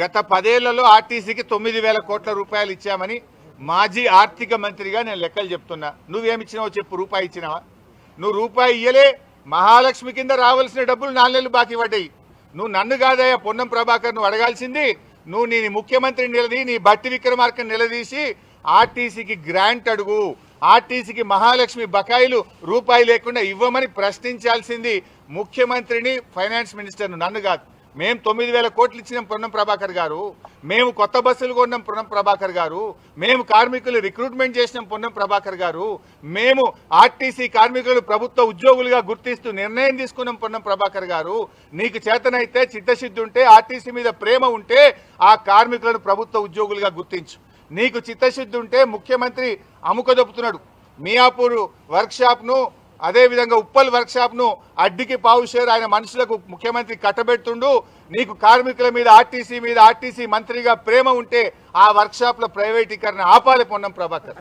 గత పదేళ్ళలో ఆర్టీసీకి తొమ్మిది వేల కోట్ల రూపాయలు ఇచ్చామని మాజీ ఆర్థిక మంత్రిగా నేను లెక్కలు చెప్తున్నా. నువ్వేమిచ్చినావో చెప్పు రూపాయి ఇచ్చినావా? నువ్వు రూపాయి ఇయ్యలే మహాలక్ష్మి కింద రావాల్సిన డబ్బులు నాలుగు బాకీ పడ్డాయి. నువ్వు నన్ను కాదయ్యా పొన్నం ప్రభాకర్ నువ్వు అడగాల్సింది నువ్వు నీ ముఖ్యమంత్రిని నిలదీ నీ బట్టి విక్రమార్కం నిలదీసి ఆర్టీసీకి గ్రాంట్ అడుగు. ఆర్టీసీకి మహాలక్ష్మి బకాయిలు రూపాయి లేకుండా ఇవ్వమని ప్రశ్నించాల్సింది ముఖ్యమంత్రిని ఫైనాన్స్ మినిస్టర్ను నన్ను కాదు. మేము తొమ్మిది వేల కోట్లు ఇచ్చినాం పొన్నం ప్రభాకర్ గారు. మేము కొత్త బస్సులు కొన్నాం పొన్నం ప్రభాకర్ గారు. మేము కార్మికులు రిక్రూట్మెంట్ చేసినాం పొన్నం ప్రభాకర్ గారు. మేము ఆర్టీసీ కార్మికులు ప్రభుత్వ ఉద్యోగులుగా గుర్తిస్తూ నిర్ణయం తీసుకున్నాం పొన్నం ప్రభాకర్ గారు. నీకు చేతనైతే చిత్తశుద్ధి ఉంటే ఆర్టీసీ మీద ప్రేమ ఉంటే ఆ కార్మికులను ప్రభుత్వ ఉద్యోగులుగా గుర్తించు. నీకు చిత్తశుద్ధి ఉంటే ముఖ్యమంత్రి అముకదొప్పుతున్నాడు మియాపూర్ వర్క్షాప్ను అదేవిధంగా ఉప్పల్ వర్క్షాప్ను ను అడ్డికి పావు షేర్ ఆయన మనుషులకు ముఖ్యమంత్రి కట్టబెడుతుండు నీకు కార్మికుల మీద ఆర్టీసీ మీద ఆర్టీసీ మంత్రిగా ప్రేమ ఉంటే ఆ వర్క్షాప్ల ప్రైవేటీకరణ ఆపాలి పొన్నం ప్రభాకర్.